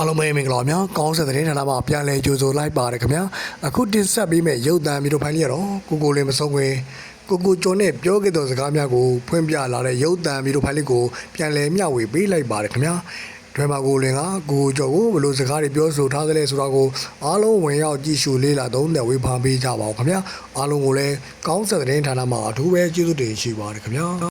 အားလုံးပဲမင်္ဂလာပါများကောင်းဆက်တဲ့ဌာနမှာပြန်လည်ကြိုဆိုလိုက်ပါတယ်ခင်ဗျာအခုတင်ဆက်ပေးမယ့်ရုပ်သံမျိုးတို့ဖိုင်လေးရတော့ကိုကိုလေးမဆုံးခွင်ကိုကိုကျော်နဲ့ပြောခဲ့တဲ့စကားများကိုဖွင့်ပြလာတဲ့ရုပ်သံမျိုးတို့ဖိုင်လေးကိုပြန်လည်မျှဝေပေးလိုက်ပါတယ်ခင်ဗျာတွဲမှာကိုလင်ကကိုကျော်ကိုဘယ်လိုစကားတွေပြောဆိုထားသလဲဆိုတာကိုအားလုံးဝင်ရောက်ကြည့်ရှုလေ့လာသုံးသပ်ဝေဖန်ပေးကြပါဦးခင်ဗျာအားလုံးကိုလည်းကောင်းဆက်တဲ့ဌာနမှာအထူးပဲကျေးဇူးတင်ရှိပါတယ်ခင်ဗျာ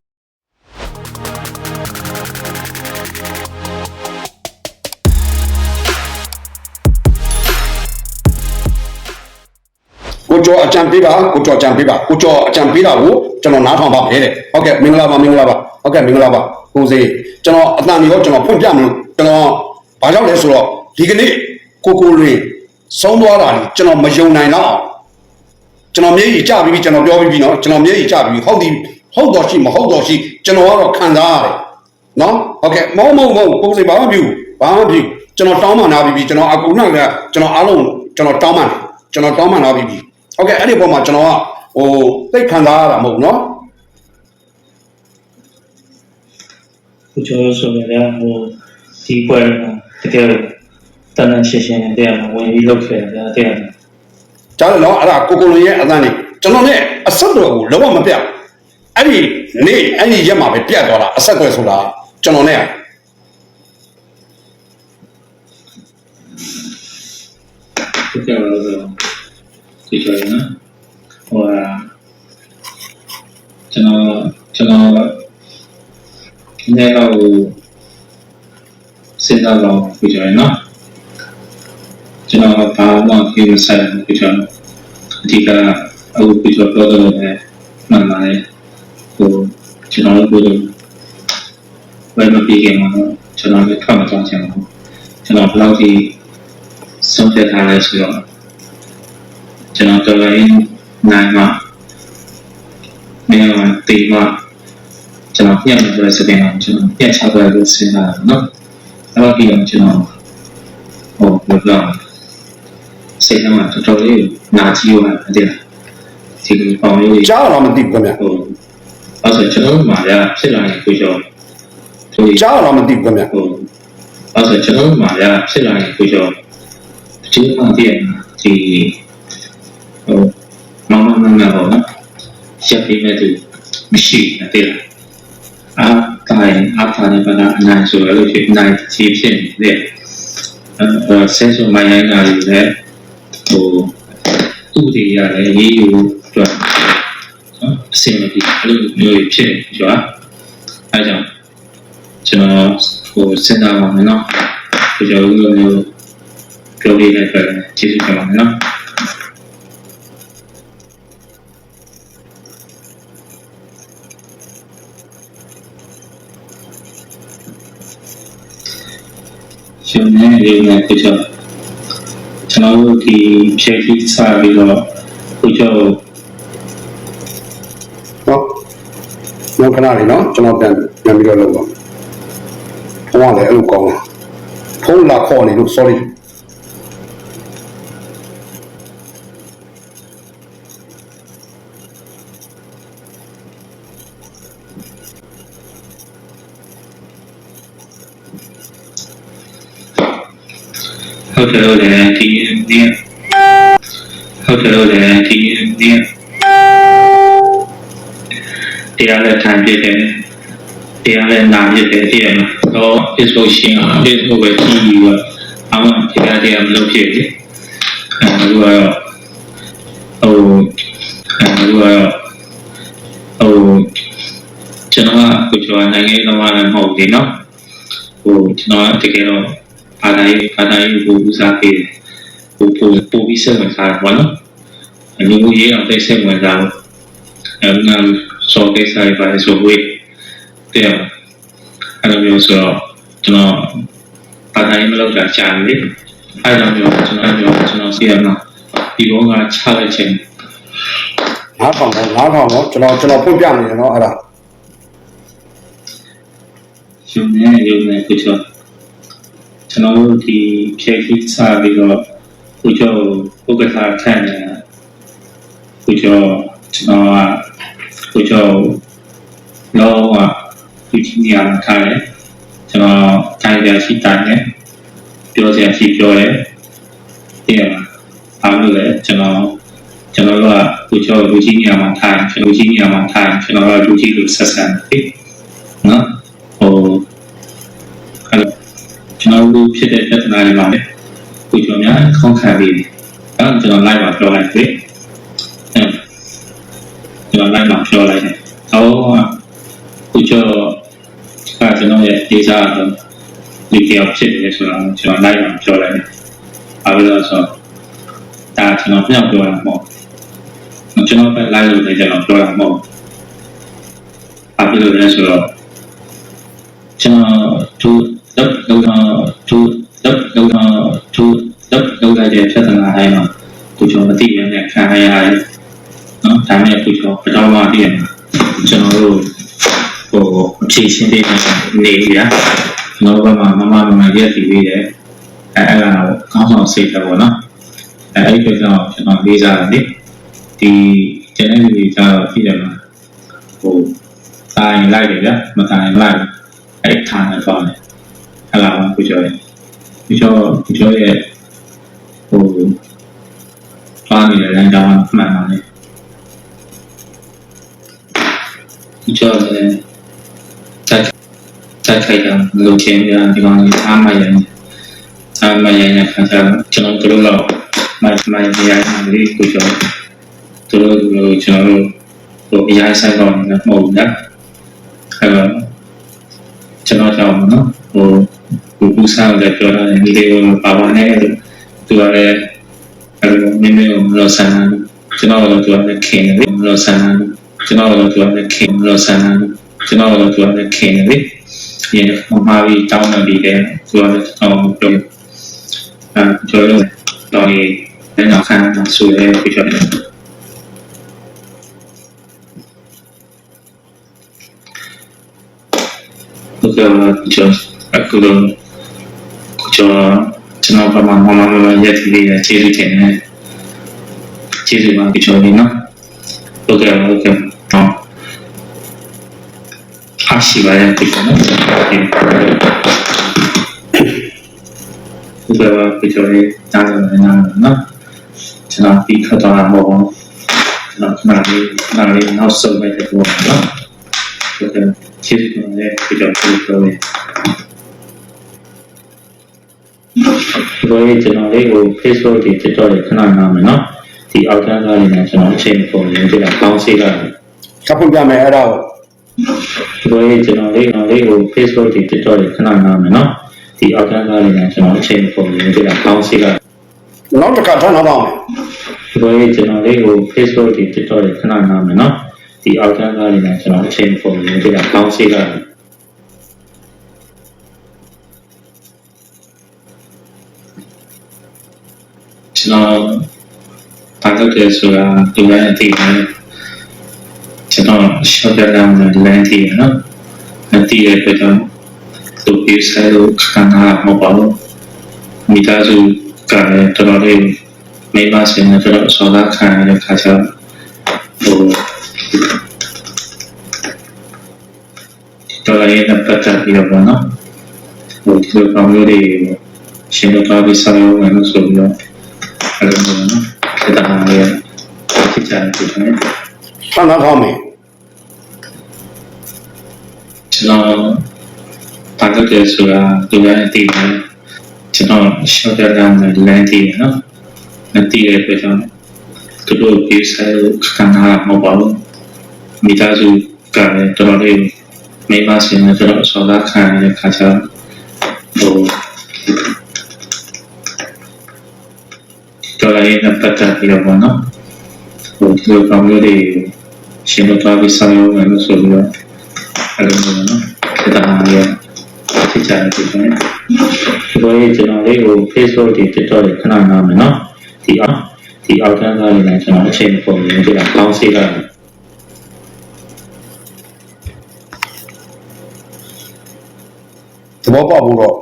ကိုကျော်အကြံပေးပါကိုကျော်အကြံပေးပါကိုကျော်အကြံပေးတာကိုကျွန်တော်နားထောင်ပါမယ်တဲ့ဟုတ်ကဲ့မင်္ဂလာပါမင်္ဂလာပါဟုတ်ကဲ့မင်္ဂလာပါကိုစေကျွန်တော်အတန်ရောကျွန်တော်ဖွင့်ပြမလို့ကျွန်တော်ဘာကြောင့်လဲဆိုတော့ဒီကနေ့ကိုကိုလွင်ဆုံးသွားတာကြီးကျွန်တော်မယုံနိုင်တော့အောင်ကျွန်တော်မျက်ရည်ကျပြီးကျွန်တော်ပြောပြီးပြီနော်ကျွန်တော်မျက်ရည်ကျပြီးဟုတ်ဒီဟုတ်တော့ရှိမဟုတ်တော့ရှိကျွန်တော်ကတော့ခံစားရတယ်နော်ဟုတ်ကဲ့မဟုတ်မဟုတ်မဟုတ်ကိုစေဘာမှမပြုဘာမှမပြုကျွန်တော်တောင်းပန်လာပြီးပြီကျွန်တော်အကူနောက်ကကျွန်တော်အားလုံးကျွန်တော်တောင်းပန်ကျွန်တော်တောင်းပန်လာပြီးပြီ ဟုတ်ကဲ့အဲ့ဒီပုံမှာကျွန်တော်ကဟိုသိခံစားရတာမဟုတ်နော်ကျွန်တော်ဆိုရင်လည်းဟိုဒီပွဲမှာတကယ်တန်တန်ရှင်းရှင်းတဲ့မှာဝင်ပြီးလုပ်ခဲ့တယ်တဲ့ကြားလို့အဲ့ဒါကိုကိုလိုရဲ့အသံနေကျွန်တော်နဲ့အဆက်တော်ကိုလုံးဝမပြတ်အဲ့ဒီနေ့အဲ့ဒီရက်မှာပဲပြတ်သွားတာအဆက်ကွယ်ဆိုတာကျွန်တော်နဲ့တကယ်လို့ ဒီကျော်ရနော်ဟိုကျွန်တော်ကျွန်တော်နေ့တော့စဉ်းစားတော့ဒီကျော်ရနော်ကျွန်တော်ဘာမှကိမဆိုင်ဘူးဒီကျော်အဓိကအခုဒီကျော်ပြောတော့လည်းမှန်ပါတယ်ဟိုကျွန်တော်တို့ပြောဘယ်မှာပြေးကြမှာကျွန်တော်လည်းထွက်မသွားချင်ဘူးကျွန်တော်ဘယ်လောက်ဒီဆုံးဖြတ်ထားလဲဆိုတော့ ကျွန်တော်တော်ရင်နိုင်မှာမင်းကတေးမှာကျွန်တော်ပြန်လို့ဆိုတဲ့စပင်းမှာကျွန်တော်ပြန်ချသွားလို့စဉ်းစားတာနော်အဲ့တော့ဒီအောင်ကျွန်တော်ဟိုဘယ်လိုစိတ်ထဲမှာတော်တော်လေးနာကြည့်ရတဲ့ဒီလိုပေါင်းလေးကြားတော့မသိဘူးခင်ဗျဟိုအဲ့ဆိုကျွန်တော်တို့မှာရဖြစ်လာရင်ကိုကျော်ဒီကြားတော့မသိဘူးခင်ဗျဟိုအဲ့ဆိုကျွန်တော်တို့မှာရဖြစ်လာရင်ကိုကျော်ဒီမှာတည်းဒီ ရပ်ပြီးမဲ့သူမရှိတဲ့အာတိုင်းအထာနေပါလားအနိုင်ဆိုလို့ဖြစ်နိုင်ချီဖြစ်နေတဲ့အဲဆဲဆိုမိုင်းရိုင်းတာတွေလည်းဟိုသူ့တွေရတယ်ရေးယူအတွက်နော်အစင်မပြေအဲ့လိုမျိုးဖြစ်ကြွားအဲကြောင့်ကျွန်တော်ဟိုစဉ်းစားပါမယ်နော်ဒီလိုမျိုးပြောပြတဲ့အတွက်ကျေးဇူးတင်ပါတယ်နော် ရှင်နေနေနဲ့ကိုကျော်ကျွန်တော်တို့ဒီဖြည့်ပြီးစားပြီးတော့ကိုကျော်နော်နောက်ခဏလေးနော်ကျွန်တော်ပြန်ပြန်ပြီးတော့လုပ်ပါဖုန်းကလည်းအဲ့လိုကောင်းတာဖုန်းလာခေါ်နေလို့ sorry ဟုတ်တယ်လို့လည်းဒီနေ့ဟုတ်တယ်လို့လည်းဒီနေ့တရားလည်းထိုင်ပြတယ်တရားလည်းနာပြတယ်တည်ရမှာတော့ Facebook ရှင်းအောင် Facebook ပဲကြည့်ပြီးတော့အမှတရားတရားမလုပ်ဖြစ်ဘူးအဲဒါကတော့ဟိုအဲဒါကတော့ဟိုကျွန်တော်ကကိုကျော်နိုင်ငံရေးသမားလည်းမဟုတ်ဘူးเนาะဟိုကျွန်တော်တကယ်တော့ ဘာသာရေးဘာသာရေးကိုဦးစားပေးတယ်ဟိုပို့ပို့ပြီးစိတ်ဝင်စားတယ်ဘောနော်အမျိုးမျိုးရေးအောင်သိစိတ်ဝင်စားလို့အဲနာစောကိစ္စတွေပါလေဆိုဝေးတဲ့အဲ့လိုမျိုးဆိုတော့ကျွန်တော်ဘာသာရေးမလုပ်တာကြာပြီအဲ့တော့မျိုးကျွန်တော်ပြောကျွန်တော်စီရမှာဒီဘောကချလိုက်ခြင်းနားထောင်တော့နားထောင်တော့ကျွန်တော်ကျွန်တော်ဖွင့်ပြနေတယ်နော်အဲ့ဒါရှင်နေရုံနဲ့ကိုကျော် ကျွန်တော်တို့ဒီဖြည့်ပြီးစားပြီးတော့ကိုကျော်ဥက္ကဋ္ဌခန့်နေတာကိုကျော်ကျွန်တော်ကကိုကျော်လောကဒီချင်းနေရာမှာထားတယ်ကျွန်တော်တိုင်းရရှိတိုင်းနဲ့ပြပြောစရာရှိပြောတယ်သိရမှာအားလို့လည်းကျွန်တော်ကျွန်တော်တို့ကကိုကျော်လူကြီးနေရာမှာထိုင်ကျွန်တော်ကြီးနေရာမှာထိုင်ကျွန်တော်တို့လူကြီးလို့ဆက်ဆံတယ်နော်ဟိုအဲ့ ကျွန်တော်တို့ဖြစ်တဲ့ပြဿနာတွေမှာလည်းကိုကျော်များခေါင်းခံပြီးအဲ့ကျွန်တော် live မှာပြောလိုက်ပြီအဲ့ကျွန်တော် live မှာပြောလိုက်တယ်ဟောကိုကျော်ကကျွန်တော်ရဲ့ဒေတာတော့ဒီတယောက်ဖြစ်တယ်ဆိုတော့ကျွန်တော်လိုက်အောင်ပြောလိုက်တယ်။ဘာလို့လဲဆိုတော့ဒါကျွန်တော်ပြောပြောတာမဟုတ်ဘူး။ကျွန်တော်ပဲလိုက်လို့လည်းကျွန်တော်ပြောတာမဟုတ်ဘူး။ဘာဖြစ်လို့လဲဆိုတော့ကျွန်တော် သူတော့တော့သူတော့တော့သူတော့တော့တဲ့ပြဿနာတိုင်းမှာသူကျွန်တော်မသိရတဲ့ခံရရတယ်။နော်ဒါနဲ့သူကျွန်တော်ပထမတည်းရကျွန်တော်တို့ဟိုအဖြေရှင်းပေးနေနေရကျွန်တော်ဘက်မှာမမမမရက်တည်ပြီးတယ်အဲအဲ့ဒါကိုကောင်းဆောင်စိတ်တယ်ပေါ့နော်အဲအဲ့ဒီကြောင့်ကျွန်တော်လေးစားတယ်လေဒီကျန်တဲ့လူတွေကျတော့ပြည့်တယ်မှာဟိုတိုင်းလိုက်တယ်ဗျမတိုင်းလိုက်အဲ့ထားနေတော့တယ် အဲ့လာကိုပြောတယ်ဒီကျော်ဒီကျော်ရဲ့ဟိုသွားနေတဲ့လမ်းကြောင်းမှန်ပါလေဒီကျော်လည်းတက်တက်ခိုက်တာလုံချင်းပြဒီကောင်ကြီးအားမရရင်အားမရရင်ခါကျကျွန်တော်တို့တော့မမရရင်လေးကိုကျော်တို့တို့ကျွန်တော်တို့ဟိုအရင်ဆိုင်တော့မဟုတ်ဘူးနော်အဲ့တော့ကျွန်တော်ကြောင့်နော် ဟိုဘူပူဆောင်လည်းပြောတာဒီလေးကိုပါပါနဲ့သူကလည်းအဲ့လိုမင်းမင်းကိုမလို့ဆန်းကျွန်တော်တို့ကလည်းခင်တယ်မလို့ဆန်းကျွန်တော်တို့ကလည်းခင်မလို့ဆန်းကျွန်တော်တို့ကလည်းခင်တယ်ဒီမှာပြီးတောင်းနေပြီးတယ်သူကလည်းတောင်းပြောအဲကျွန်တော်တော့ဒီလည်းနောက်ခံဆိုရဲပြချင်တယ်ဟုတ်ကဲ့ကျွန်တော် အခုတော့ကျွန်တော်ကျွန်တော်ဘာမှမမမရက်ပြီးရကျေးဇူးတင်တယ်ကျေးဇူးပါကျွန်တော်နော်ဟုတ်ကဲ့ဟုတ်ကဲ့ဟောအားရှိပါရဲ့ကျွန်တော်ဟုတ်ကဲ့ပါကျွန်တော်တားတယ်နားနော်ကျွန်တော်ပြီးခတ်သွားမှာပေါ့ကျွန်တော်ခဏလေးခဏလေးနောက်ဆုံးပဲတော့နော်ဟုတ်ကဲ့ကျေးဇူးတင်တယ်ကျွန်တော်ပြောတယ် ဒီလိုကျွန်တော်လေးကို Facebook တွေ TikTok တွေခဏနားမယ်နော်ဒီအောက်ကန်းကားလေးနဲ့ကျွန်တော်အချိန်ပုံရင်းပြတာကောင်းစေးတာထပ်ဖွင့်ပြမယ်အဲ့ဒါကိုဒီလိုကျွန်တော်လေးကျွန်တော်လေးကို Facebook တွေ TikTok တွေခဏနားမယ်နော်ဒီအောက်ကန်းကားလေးနဲ့ကျွန်တော်အချိန်ပုံရင်းပြတာကောင်းစေးတာနောက်တစ်ခါထပ်နောက်ပါမယ်ဒီလိုကျွန်တော်လေးကို Facebook တွေ TikTok တွေခဏနားမယ်နော်ဒီအောက်ကန်းကားလေးနဲ့ကျွန်တော်အချိန်ပုံရင်းပြတာကောင်းစေးတာ ကျွန်တော်ဘာလို့လဲဆိုတာဒီလိုအသိတယ်ကျွန်တော်ရှော့တဲ့လမ်းနဲ့လမ်းတည်နော်အတည်ရတဲ့တော့သူပြေးဆိုင်လို့ခဏမပေါ့မိသားစုကလည်းတော်တော်လေးမိမစင်နဲ့တော်တော်ဆော်ကားခံရတဲ့ခါကျဟိုတော်လည်းနဲ့ပတ်သက်ပြီးတော့နော်ဟိုဒီလိုကောင်မျိုးတွေရှင်တို့တော်ပြီးဆောင်ရွက်ဝင်လို့ဆိုပြီးတော့ အဲ့လိုမျိုးနော်စေတနာရဲ့ဖြစ်ကြတယ်ဖြစ်တယ်ထပ်နောက်ပါမယ်ကျွန်တော်ဘာလို့လဲဆိုတာဒီလိုအသိတယ်ကျွန်တော်ရှော့တဲ့လမ်းနဲ့လမ်းတည်နော်မတည်တဲ့အတွက်ကြောင့်သူတို့ပြေးဆိုင်လို့ခဏမပေါ့ဘူးမိသားစုကလည်းတော်တော်လေးမိမစင်နဲ့တော်တော်ဆော်ကားခံရတဲ့ခါကျဟို တော်လည်းနဲ့ပတ်သက်ပြီးတော့ပေါ့နော်ဟိုဒီလိုကောင်မျိုးတွေရှင်တို့သွားပြီးဆောင်ရွက်မယ်လို့ဆိုပြီးတော့အဲ့လိုမျိုးနော်စေတနာရဲ့ဖြစ်ကြတယ်ဖြစ်တယ်ဒီလိုကျွန်တော်လေးကို Facebook တွေ TikTok တွေခဏနားမယ်နော်ဒီအောက်ဒီအောက်ကန်းကားလေးနဲ့ကျွန်တော်အချိန်ပုံရင်းပြတာကောင်းစေတာသဘောပေါက်ဘူးတော့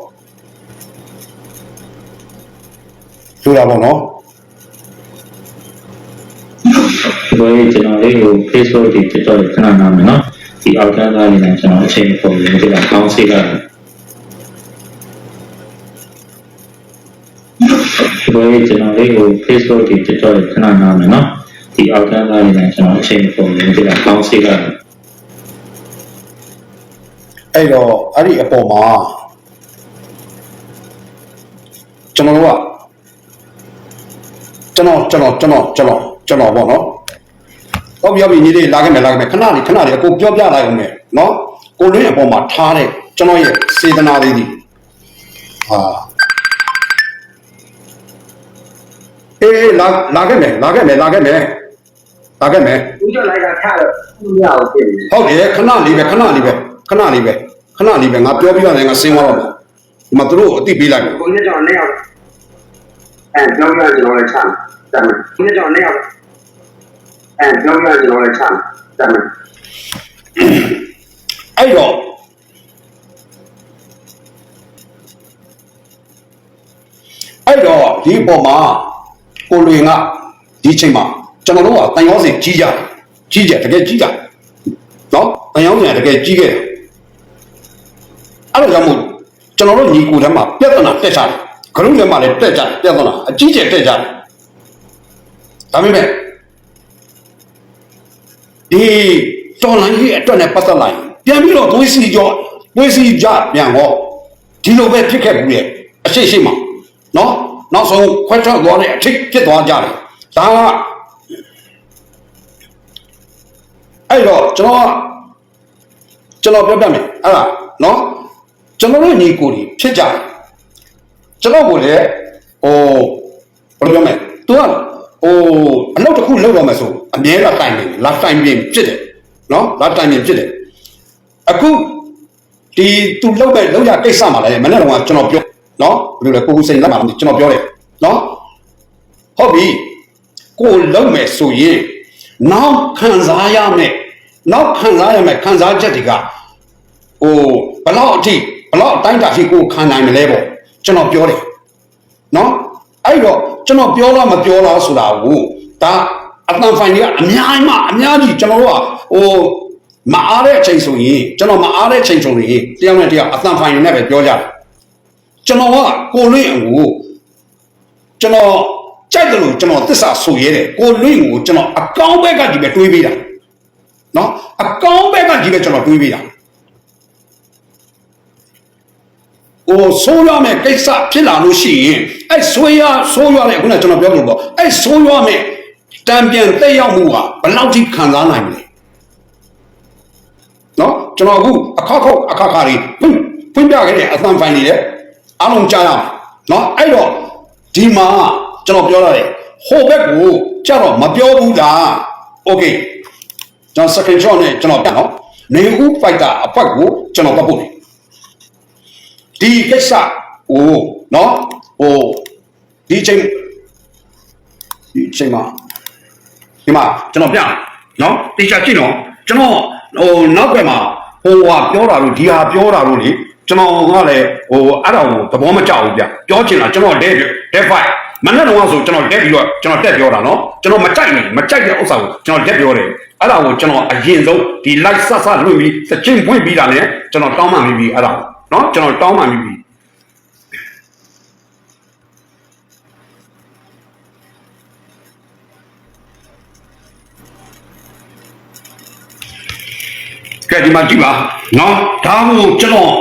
ဆိုတာပေါ့နော် ဒီလိုကျွန်တော်လေးကို Facebook တွေ TikTok တွေခဏနားမယ်နော်ဒီအောက်ကန်းကားလေးနဲ့ကျွန်တော်အချိန်ပုံရင်းပြတာကောင်းစေတာကိုကျွန်တော်လေးကို Facebook ဒီ TikTok တွေခဏနားမယ်နော်ဒီအောက်တန်းသားတွေနဲ့ကျွန်တော်အချိန်ပုံလေးဒီကကောင်းစီကအဲ့တော့အဲ့ဒီအပေါ်မှာကျွန်တော်တို့ကကျွန်တော်ကျွန်တော်ကျွန်တော်ကျွန်တော် ကျွန်တော်ပေါ့နော်ဟုတ်ပြီဟုတ်ပြီညီလေးလာခဲ့မယ်လာခဲ့မယ်ခဏလေးခဏလေးအကိုပြောပြလိုက်အောင်မယ်နော်ကိုလွင်းအပေါ်မှာထားတဲ့ကျွန်တော်ရဲ့စေတနာလေးဒီဟာအေးအေးလာလာခဲ့မယ်လာခဲ့မယ်လာခဲ့မယ်လာခဲ့မယ်ဦးကျော်လိုက်ကထားတော့သူ့ရအောင်ပြင်တယ်ဟုတ်တယ်ခဏလေးပဲခဏလေးပဲခဏလေးပဲခဏလေးပဲငါပြောပြရတယ်ငါစင်းသွားတော့မယ်ဒီမှာသူတို့အတိပေးလိုက်မယ်ကိုကြီးကျော်နဲ့ရောက်အဲကြောင်းရကျွန်တော်လည်းချမ်းတမ်းကိုကြီးကျော်နဲ့ရောက် အဲကြောင်းရကျွန်တော်လည်းချမ်းတမ်းအဲ့တော့အဲ့တော့ဒီအပေါ်မှာကိုလွင်ကဒီချိန်မှာကျွန်တော်တို့ကတန်ရောစင်ကြီးကြကြီးကြတကယ်ကြီးကြနော်တန်ရောစင်ကတကယ်ကြီးခဲ့တယ်အဲ့လိုကြောင့်မို့ကျွန်တော်တို့ညီကိုထဲမှာပြဿနာတက်ကြတယ်ဂရုထဲမှာလည်းတက်ကြတယ်ပြဿနာအကြီးကျယ်တက်ကြတယ်ဒါပေမဲ့ ဒီတော်လိုင်းကြီးအတွက်နဲ့ပတ်သက်လိုက်ပြန်ပြီးတော့သွေးစီကြောသွေးစီကြပြန်ဟောဒီလိုပဲဖြစ်ခဲ့ဘူးရဲ့အရှိရှိမှာနော်နောက်ဆုံးခွဲထွက်သွားတဲ့အထိဖြစ်သွားကြတယ်ဒါကအဲ့တော့ကျွန်တော်ကကျွန်တော်ပြောပြမယ်အဲ့ဒါနော်ကျွန်တော်တို့ညီကိုကြီးဖြစ်ကြတယ်ကျွန်တော်ကိုလည်းဟိုဘယ်လိုပြောမလဲ तू က ဟိုအလုပ်တစ်ခုလုပ်တော့မယ်ဆိုအမြဲတမ်းတိုင်နေလာတိုင်ပြင်ဖြစ်တယ်နော်လာတိုင်ပြင်ဖြစ်တယ်အခုဒီ तू လုပ်မဲ့လုပ်ရကိစ္စမှာလည်းမနေ့ကကျွန်တော်ပြောနော်ဘယ်လိုလဲကိုကိုစိန်လက်မှာကျွန်တော်ပြောတယ်နော်ဟုတ်ပြီကိုလုပ်မယ်ဆိုရင်နောက်ခံစားရမယ်နောက်ခံစားရမယ်ခံစားချက်တွေကဟိုဘလောက်အထိဘလောက်အတိုင်းတာရှိကိုခံနိုင်မလဲပေါ့ကျွန်တော်ပြောတယ်နော်အဲ့တော့ ကျွန်တော်ပြောလားမပြောလားဆိုတာကိုဒါအတန်ဖိုင်တွေကအများကြီးမှအများကြီးကျွန်တော်တို့ကဟိုမအားတဲ့အချိန်ဆိုရင်ကျွန်တော်မအားတဲ့အချိန်ဆိုရင်တယောက်နဲ့တယောက်အတန်ဖိုင်တွေနဲ့ပဲပြောကြတယ်ကျွန်တော်ကကိုလွင့်အကိုကျွန်တော်ကြိုက်တယ်လို့ကျွန်တော်သစ္စာဆိုရဲတယ်ကိုလွင့်ကိုကျွန်တော်အကောင်းဘက်ကကြီးပဲတွေးပေးတာနော်အကောင်းဘက်ကကြီးပဲကျွန်တော်တွေးပေးတာဟိုဆိုးရမယ်ကိစ္စဖြစ်လာလို့ရှိရင် အဲ့ဆိုးရဆိုးရတဲ့ခုနကကျွန်တော်ပြောလို့ပေါ့အဲ့ဆိုးရမယ်တံပြန်တက်ရောက်မှုကဘယ်လောက်ထိခံစားနိုင်မလဲနော်ကျွန်တော်အခုအခါခောက်အခါခါတွေဖွင့်ဖွင့်ပြခဲ့တဲ့အသံဖိုင်တွေလည်းအားလုံးကြားရမယ်နော်အဲ့တော့ဒီမှာကျွန်တော်ပြောရတယ်ဟိုဘက်ကိုကြတော့မပြောဘူးလားโอเคကျွန်တော် second shot နဲ့ကျွန်တော်ပြနော်နေဦး fighter အပတ်ကိုကျွန်တော်ပတ်ဖို့တယ် ဒီကိစ္စဟိုနော် ဟိုဒီချိန်ဒီချိန်မှာဒီမှာကျွန်တော်ပြမယ်နော်တေချာကြည့်နော်ကျွန်တော်ဟိုနောက်ဘက်မှာဟိုဟာပြောတာလို့ဒီဟာပြောတာလို့လေကျွန်တော်ကလည်းဟိုအဲ့ဒါကိုသဘောမကျဘူးဗျပြောချင်တာကျွန်တော် dead dead fight မနေ့တော့ဆိုကျွန်တော်တက်ပြီးတော့ကျွန်တော်တက်ပြောတာနော်ကျွန်တော်မကြိုက်ဘူးမကြိုက်တဲ့ဥစ္စာကိုကျွန်တော်တက်ပြောတယ်အဲ့ဒါကိုကျွန်တော်အရင်ဆုံးဒီ light ဆက်ဆက်လွှင့်ပြီးစချင်းပွင့်ပြီးတာနဲ့ကျွန်တော်တောင်းပန်ပြီးပြီအဲ့ဒါနော်ကျွန်တော်တောင်းပန်ပြီး ကဲဒီမှာကြည့်ပါနော်ဒါကိုကျွန်တော်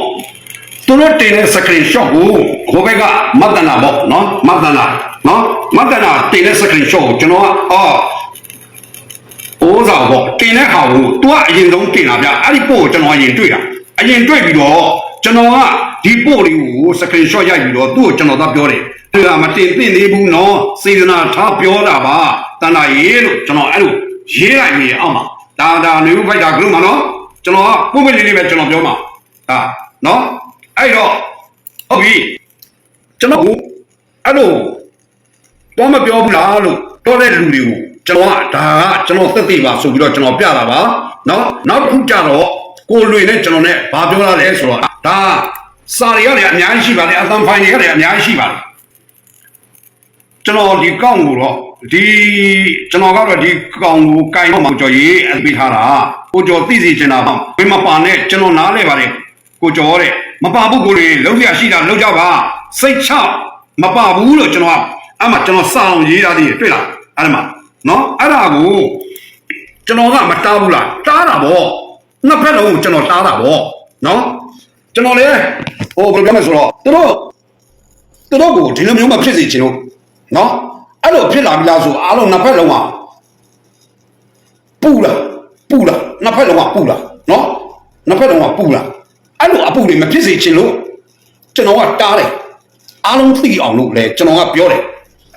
သူတို့တင်တဲ့ screen shot ကိုဟိုဘက်ကမတ်တနာပေါ့နော်မတ်တနာနော်မတ်တနာတင်တဲ့ screen shot ကိုကျွန်တော်ကအော်အိုးစားပေါ့တင်တဲ့ဟာကိုသူကအရင်ဆုံးတင်တာဗျအဲ့ဒီပို့ကိုကျွန်တော်အရင်တွေ့တာအရင်တွေ့ပြီးတော့ကျွန်တော်ကဒီပို့လေးကို screen shot ရိုက်ပြီးတော့သူ့ကိုကျွန်တော်သာပြောတယ်သူကမတင်သင့်သေးဘူးနော်စေတနာထားပြောတာပါတန်တာရေးလို့ကျွန်တော်အဲ့လိုရေးလိုက်နေအောင်ပါဒါဒါနေဦးဖိုက်တာကလို့မနော် ကျွန်တော်ကပုံမလေးလေးပဲကျွန်တော်ပြောမှာဟာနော်အဲ့တော့ဟုတ်ပြီကျွန်တော်ကအဲ့လိုတော့မပြောဘူးလားလို့တော့တဲ့လူတွေကိုကျွန်တော်ကဒါကကျွန်တော်သက်သေပါဆိုပြီးတော့ကျွန်တော်ပြတာပါနော်နောက်တစ်ခုကြတော့ကိုလွေနဲ့ကျွန်တော်နဲ့ဘာပြောရလဲဆိုတော့ဒါစာတွေကလည်းအများကြီးရှိပါတယ်အသံဖိုင်တွေကလည်းအများကြီးရှိပါတယ် ကျွန်တော်ဒီကောင့်ကိုတော့ဒီကျွန်တော်ကတော့ဒီကောင့်ကိုကင်တော့မှကြော်ရေးအပေးထားတာကိုကျော်သိစီချင်တာပေါ့ဘယ်မပါနဲ့ကျွန်တော်နားလဲပါတယ်ကိုကျော်တဲ့မပါဘူးကိုလေလုံးရရှိတာလုံးကြပါစိတ်ချမပါဘူးလို့ကျွန်တော်ကအဲ့မှာကျွန်တော်စာအောင်ရေးထားသေးတယ်တွေ့လားအဲ့ဒါမှာနော်အဲ့ဒါကိုကျွန်တော်ကမတားဘူးလားတားတာဗောနှစ်ဖက်လုံးကိုကျွန်တော်တားတာဗောနော်ကျွန်တော်လေဟိုဘယ်လိုပြောမလဲဆိုတော့သူတို့သူတို့ကိုဒီလိုမျိုးမဖြစ်စေချင်လို့ နော်အဲ့လိုဖြစ်လာပြီလားဆိုအားလုံးနှစ်ဖက်လုံးကပူလာပူလာနှစ်ဖက်လုံးကပူလာနော်နှစ်ဖက်လုံးကပူလာအဲ့လိုအပူတွေမဖြစ်စေချင်လို့ကျွန်တော်ကတားတယ်အားလုံးသိအောင်လို့လေကျွန်တော်ကပြောတယ်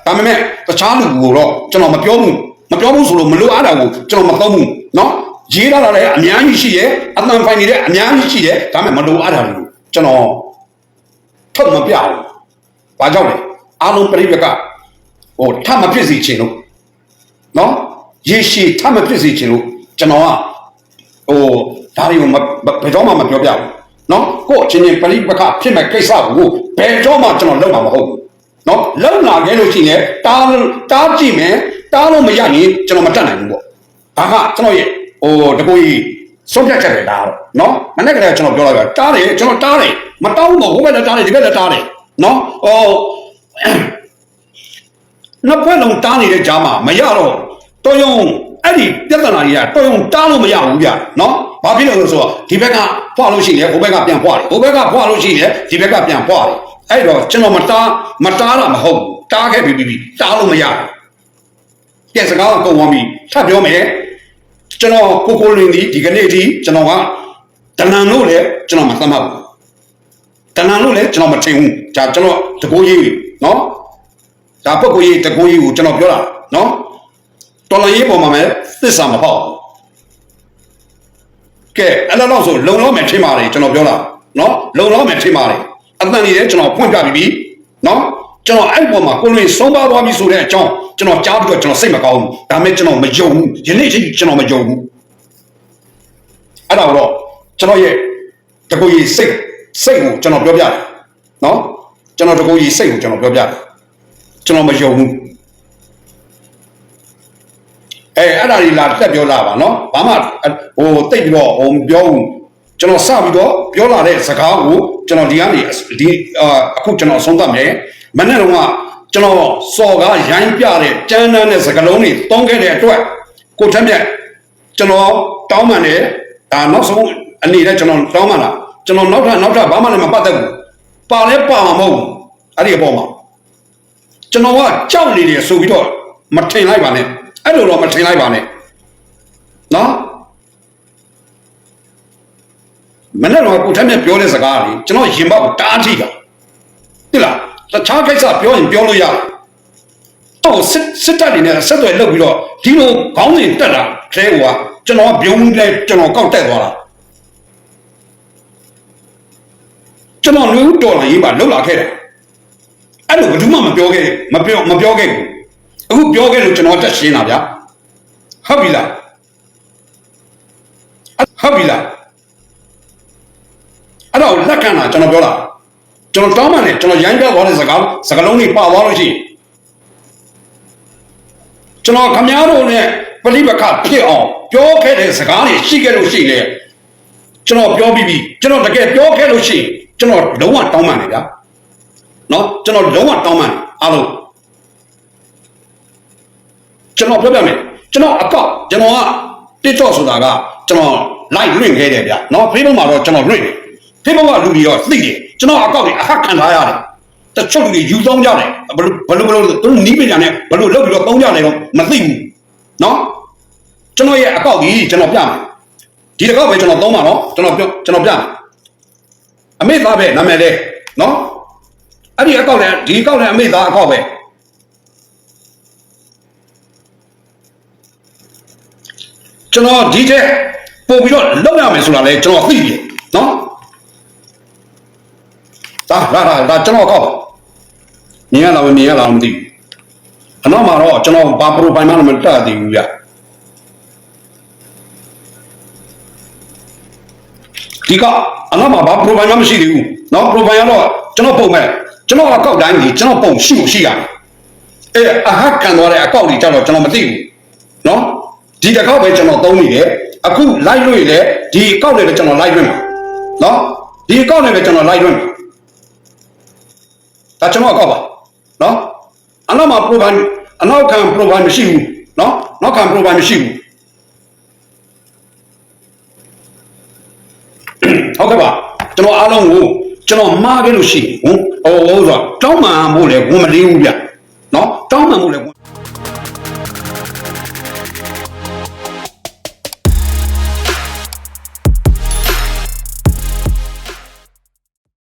ဒါပေမဲ့တခြားလူကိုတော့ကျွန်တော်မပြောဘူးမပြောဘူးဆိုလို့မလိုအားတာကိုကျွန်တော်မသုံးဘူးနော်ရေးလာတာလည်းအများကြီးရှိရဲ့အတန်ဖိုင်နေတဲ့အများကြီးရှိရဲ့ဒါပေမဲ့မလိုအားတာတွေကိုကျွန်တော်ထုတ်မပြဘူးဘာကြောင့်လဲအားလုံးပြိပက ဟိုထပ်မဖြစ်စေချင်လို့နော်ရေရှည်ထပ်မဖြစ်စေချင်လို့ကျွန်တော်ကဟိုဒါတွေကိုမဘယ်တော့မှမပြောပြဘူးနော်ကို့အချင်းချင်းပြိပကဖြစ်မဲ့ကိစ္စကိုဘယ်တော့မှကျွန်တော်လုပ်မှာမဟုတ်ဘူးနော်လုံလာခဲ့လို့ရှိရင်တားတားကြည့်မယ်တားလို့မရရင်ကျွန်တော်မတတ်နိုင်ဘူးပေါ့ဒါကကျွန်တော်ရဲ့ဟိုတကူကြီးဆုံးဖြတ်ချက်ပဲဒါတော့နော်မနေ့ကလေးကျွန်တော်ပြောလိုက်ပါတားတယ်ကျွန်တော်တားတယ်မတောင်းဘူးဟိုဘက်လည်းတားတယ်ဒီဘက်လည်းတားတယ်နော်ဟို နှစ်ဖက်လုံးတားနေတဲ့ကြားမှာမရတော့တော်ရုံအဲ့ဒီပြဿနာကြီးကတော်ရုံတားလို့မရဘူးဗျနော်ဘာဖြစ်လို့လဲဆိုတော့ဒီဘက်ကဖွာလို့ရှိရင်ဟိုဘက်ကပြန်ဖွာတယ်ဟိုဘက်ကဖွာလို့ရှိရင်ဒီဘက်ကပြန်ဖွာတယ်အဲ့တော့ကျွန်တော်မတားမတားတာမဟုတ်ဘူးတားခဲ့ပြီပြီတားလို့မရဘူးကဲစကားကိုကုန်သွားပြီထပ်ပြောမယ်ကျွန်တော်ကိုကိုလင်းဒီဒီကနေ့ဒီကျွန်တော်ကတဏ္ဍန်လို့လည်းကျွန်တော်မသတ်မှတ်ဘူးတဏ္ဍန်လို့လည်းကျွန်တော်မထင်ဘူးဒါကျွန်တော်တကိုးကြီးနော် ဒါပုဂ္ဂိုလ်ရေးတကိုးရေးကိုကျွန်တော်ပြောတာနော်တော်လန်ရေးပေါ်မှာပဲသစ္စာမပေါက်ကဲအဲ့လိုတော့ဆိုလုံလောက်မယ်ထင်ပါတယ်ကျွန်တော်ပြောတာနော်လုံလောက်မယ်ထင်ပါတယ်အတန်နေတယ်ကျွန်တော်ဖွင့်ပြပြီးပြီနော်ကျွန်တော်အဲ့ပေါ်မှာကိုလွင်ဆုံးပါသွားပြီဆိုတဲ့အကြောင်းကျွန်တော်ကြားပြီးတော့ကျွန်တော်စိတ်မကောင်းဘူးဒါမဲ့ကျွန်တော်မယုံဘူးယနေ့ချိန်ကျွန်တော်မယုံဘူးအဲ့ဒါတော့ကျွန်တော်ရဲ့တကိုးရေးစိတ်စိတ်ကိုကျွန်တော်ပြောပြတယ်နော်ကျွန်တော်တကိုးရေးစိတ်ကိုကျွန်တော်ပြောပြတယ် ကျွန်တော်မယုံဘူးအဲအဲ့ဒါကြီးလာတက်ပြောလာပါနော်ဘာမှဟိုတိတ်ပြီးတော့ဟိုမပြောဘူးကျွန်တော်စပြီးတော့ပြောလာတဲ့စကားကိုကျွန်တော်ဒီကနေဒီအခုကျွန်တော်အဆုံးသတ်မယ်မနေ့တုန်းကကျွန်တော်စော်ကားရိုင်းပြတဲ့ကြမ်းတမ်းတဲ့စကားလုံးတွေတုံးခဲ့တဲ့အတွက်ကိုထက်မြက်ကျွန်တော်တောင်းပန်တယ်ဒါနောက်ဆုံးအနေနဲ့ကျွန်တော်တောင်းပန်တာကျွန်တော်နောက်ထပ်နောက်ထပ်ဘာမှလည်းမပတ်သက်ဘူးပါလဲပါမှာမဟုတ်ဘူးအဲ့ဒီအပေါ်မှာ ကျွန်တော်ကကြောက်နေတယ်ဆိုပြီးတော့မထင်လိုက်ပါနဲ့အဲ့လိုတော့မထင်လိုက်ပါနဲ့နော်မနေ့တော့ကိုထက်မြက်ပြောတဲ့စကားလေကျွန်တော်ရင်ပေါက်တားထိတာတိလားတခြားကိစ္စပြောရင်ပြောလို့ရတယ်တော့စစ်စစ်တပ်တွေနဲ့ဆက်သွယ်လုပ်ပြီးတော့ဒီလိုခေါင်းစဉ်တက်တာအဲဟိုကကျွန်တော်ကပြုံးလဲကျွန်တော်ကောက်တက်သွားတာကျွန်တော်လူတော်လာရေးပါလှုပ်လာခဲ့တယ် အဲ့လိုဘယ်သူမှမပြောခဲ့မပြောမပြောခဲ့ဘူးအခုပြောခဲ့လို့ကျွန်တော်တက်ရှင်းတာဗျာဟုတ်ပြီလားဟုတ်ပြီလားအဲ့တော့လက်ခံတာကျွန်တော်ပြောတာကျွန်တော်တောင်းမှလည်းကျွန်တော်ရိုင်းပြသွားတဲ့စကားစကားလုံးတွေပါသွားလို့ရှိရင်ကျွန်တော်ခမားတို့နဲ့ပရိပခဖြစ်အောင်ပြောခဲ့တဲ့စကားတွေရှိခဲ့လို့ရှိရင်ကျွန်တော်ပြောပြီးပြီကျွန်တော်တကယ်ပြောခဲ့လို့ရှိရင်ကျွန်တော်လုံးဝတောင်းမှတယ်ဗျာ နော်ကျွန်တော်လုံးဝတောင်းပန်တယ်အားလုံးကျွန်တော်ပြောပြမယ်ကျွန်တော်အကောက်ကျွန်တော်က TikTok ဆိုတာကကျွန်တော် live လွင့်ခဲ့တယ်ဗျနော် Facebook မှာတော့ကျွန်တော်လွင့်တယ် Facebook ကလူတွေရောသိတယ်ကျွန်တော်အကောက်တွေအခက်ခံထားရတယ်တချို့လူတွေယူသုံးကြတယ်ဘယ်လိုဘယ်လိုဘယ်လိုသူနီးပညာနဲ့ဘယ်လိုလုပ်ပြီးတော့သုံးကြတယ်တော့မသိဘူးနော်ကျွန်တော်ရဲ့အကောက်ကြီးကျွန်တော်ပြမယ်ဒီတစ်ခေါက်ပဲကျွန်တော်သုံးပါနော်ကျွန်တော်ပြောကျွန်တော်ပြမယ်အမေသားပဲနာမည်လေးနော် အဲ့ဒီအကောက်နဲ့ဒီအကောက်နဲ့အမိသားအကောက်ပဲကျွန်တော်ဒီတဲ့ပို့ပြီးတော့လောက်ရမယ်ဆိုတာလဲကျွန်တော်သိပြီနော်ဒါဒါဒါကျွန်တော်ကောက်မြင်ရလားမမြင်ရလားမသိဘူးအနောက်မှာတော့ကျွန်တော်ဘာပရိုဖိုင်မှမတက်သေးဘူးဗျဒီကအနောက်မှာဘာပရိုဖိုင်မှမရှိသေးဘူးနော်ပရိုဖိုင်ကတော့ကျွန်တော်ပုံမဲ့ ကျွန်တော်အကောက်တိုင်းကြီးကျွန်တော်ပုံရှိရှိရတယ်အဲအဟခံသွားတဲ့အကောက်ကြီးကြတော့ကျွန်တော်မသိဘူးနော်ဒီတစ်ခေါက်ပဲကျွန်တော်သုံးနေတယ်အခုလိုက်လွင့်လေဒီအကောက်တွေပဲကျွန်တော်လိုက်လွင့်မှာနော်ဒီအကောက်တွေပဲကျွန်တော်လိုက်လွင့်မှာဒါကျွန်တော်အကောက်ပါနော်အနောက်မှာပရိုဗိုင်းအနောက်ခံပရိုဗိုင်းမရှိဘူးနော်နောက်ခံပရိုဗိုင်းမရှိဘူးဟုတ်ကဲ့ပါကျွန်တော်အားလုံးကိုကျွန်တော်မှားခဲ့လို့ရှိရင်ဟုတ် ဟိုဆိုတော့တောင်းပန်ဖို့လည်းဝန်မလေးဘူးဗျနော်တောင်းပန်ဖို့လည်းဝန်